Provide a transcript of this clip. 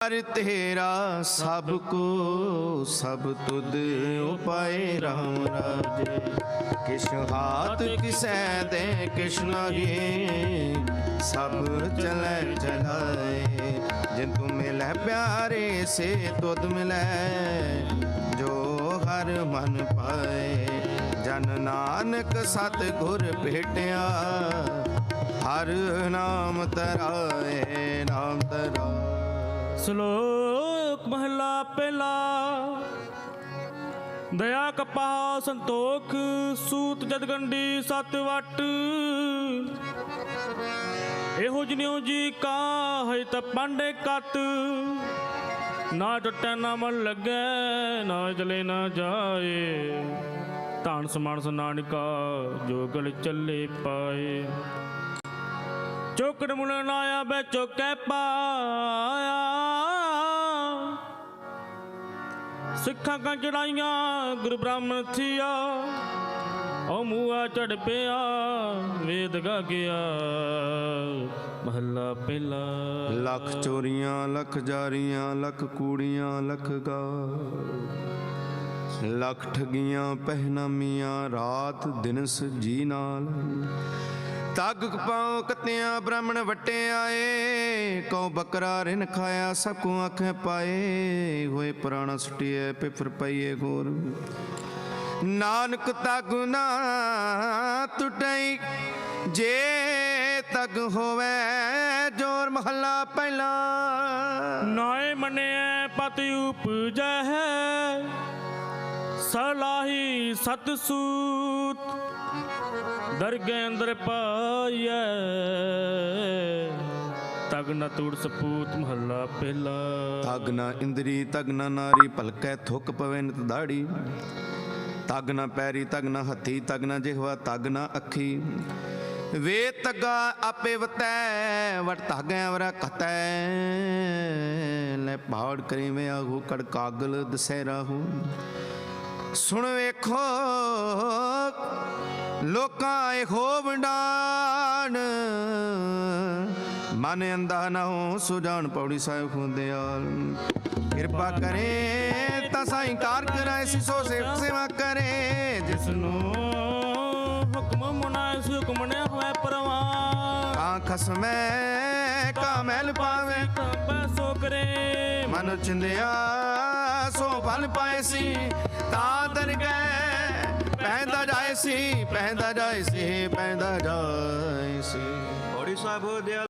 ਹਰ ਤੇਰਾ ਸਭ ਕੋ ਸਭ ਤੁਧ ਉਪਾਏ RAM ਰਾਜੇ। ਕਿਛ ਹਾਥ ਕਿਸੈ ਦੇ ਕਿਛ ਨਾਹੀ ਸਭ ਚਲੈ ਚਲਾਏ। ਜਿਨ ਤੂੰ ਮਿਲੈ ਪਿਆਰੇ, ਸੇ ਤੁਧ ਮਿਲੈ, ਜੋ ਹਰ ਮਨ ਪਾਏ। ਜਨ ਨਾਨਕ ਸਤ ਗੁਰ ਭੇਟਿਆ, ਹਰ ਨਾਮ ਤਰਾਏ ਨਾਮ ਤਰਾਏ। ਸ਼ਲੋਕ ਮਹਲਾ ਪਹਿਲਾ। ਦਇਆ ਕਪਾ ਸੰਤੋਖ, ਸੂਤ ਜਦਗੰਡੀ ਸਤ ਵਟ। ਇਹੋ ਜਿਨਿਓ ਜੀ ਕਾ ਹੈ ਤਾਂ ਪਾਂਡੇ ਕਤ। ਨਾ ਟੁੱਟੈ, ਨਾ ਮਨ ਲੱਗੈ, ਨਾ ਜਲੇ, ਨਾ ਜਾਏ। ਧਾਨ ਸਮਾਨ ਨਾਨਕਾ ਜੋ ਗਲ ਚੱਲੇ ਪਾਏ। ਚੋਕੜ ਮੁਲ ਨਾ ਬੈ ਚੋਕੈ ਪਾਇਆ। ਸਿੱਖਾਂ ਕਾ ਚੜਾਈਆਂ, ਗੁਰੂ ਬ੍ਰਾਹਮਣ ਥੀਆ। ਓ ਮੂਆ ਚੜ ਪਿਆ, ਵੇਦ ਗਾ ਗਿਆ ਮਹੱਲਾ ਪਹਿਲਾ। ਲੱਖ ਚੋਰੀਆਂ, ਲੱਖ ਜਾਰੀਆਂ, ਲੱਖ ਕੂੜੀਆਂ, ਲੱਖ ਗਾ ਲੱਖ ਠਗੀਆਂ, ਪਹਿਨਾਮੀਆਂ, ਰਾਤ ਦਿਨਸ ਜੀ ਨਾਲ। ਤੱਗ ਪਾਉ ਕਤਿਆਂ ਬ੍ਰਾਹਮਣ ਵਟੇ ਆਏ, ਕਉ ਬੱਕਰਾ ਰਿਨ ਖਾਇਆ ਸਭ ਕੋ ਆਖੇ ਪਾਏ, ਹੋਏ ਪੁਰਾਣਾ ਸੁਟਿਐ ਪਿਫਰ ਪਈਏ ਗੋਰ ਨਾਨਕ ਤਗ ਨਾ ਟੁੱਟਈ ਜੇ ਤਗ ਹੋਵੇ ਜੋਰ ਮਹੱਲਾ ਪਹਿਲਾ। ਨਾਏ ਮੰਨਿਐ ਪਤਿ ਉਪਜੈ ਹੈ ਸਲਾਹੀ ਸਤ ਸੂਤ ਅੰਦਰ ਪਾਈਐ। ਤਗ ਤੂੜ ਸਪੂਤ ਮਹੱਲਾ ਪਹਿਲਾ। ਤਗ ਇੰਦਰੀ ਤਗ ਨਾਰੀ, ਭਲਕੈ ਥੁੱਕ ਪਵੇ ਨਿਤ ਦਾੜੀ। ਤਗ ਪੈਰੀ, ਤਗਨਾ ਹੱਥੀ ਤਗ ਨਾ ਜਿਹਵਾ ਤਗ ਅੱਖੀ। ਵੇ ਤਗਾ ਆਪੇ ਵਤੈ, ਵਟ ਧਾਗੈ ਵਰਾ ਕਤੈ ਲੈ ਪਹਾੜ ਕਰੀ ਵੇ ਆਹੂ, ਕੜ ਕਾਗਲ ਦਸਹਿਰਾ ਹੋ। ਸੁਣ ਵੇਖੋ ਲੋਕਾਂ ਇਹੋ ਵੰਡਾਨ ਮਨ ਅੰਧਾ ਨਾ ਹੋ ਸੁਜਾਨ ਪੌੜੀ ਸਾਹਿਬ ਖੁੰਦਿਆਲ ਕਿਰਪਾ ਕਰੇ ਤਾਂ ਸਾਈਂ ਕਾਰ ਕਰਾਏ ਸਿਸੋ ਸੇ ਸੇਵਾ ਕਰੇ ਜਿਸ ਨੂੰ ਹੁਕਮ ਮੁਨਾਇ ਹੁਕਮ ਨੇ ਹੋਏ ਪਰਵਾਨ ਕਾਂ ਖਸਮੈ ਕਾ ਮੈਲ ਪਾਵੇ। ਕੰਬੈ ਸੋ ਕਰੇ। ਮਨ ਚਿੰਦਿਆ ਸੋ ਫਲ ਪਾਏ ਸੀ, ਤਾਂ ਦਰ ਗਏ ਪੈਂਦਾ ਜਾਏ ਸੀ ਪੈਂਦਾ ਜਾਏ ਸੀ ਪੈਂਦਾ ਜਾਏ ਸੀ। ਔੜੀ ਸਾਹਿਬ ਦਿਆਲ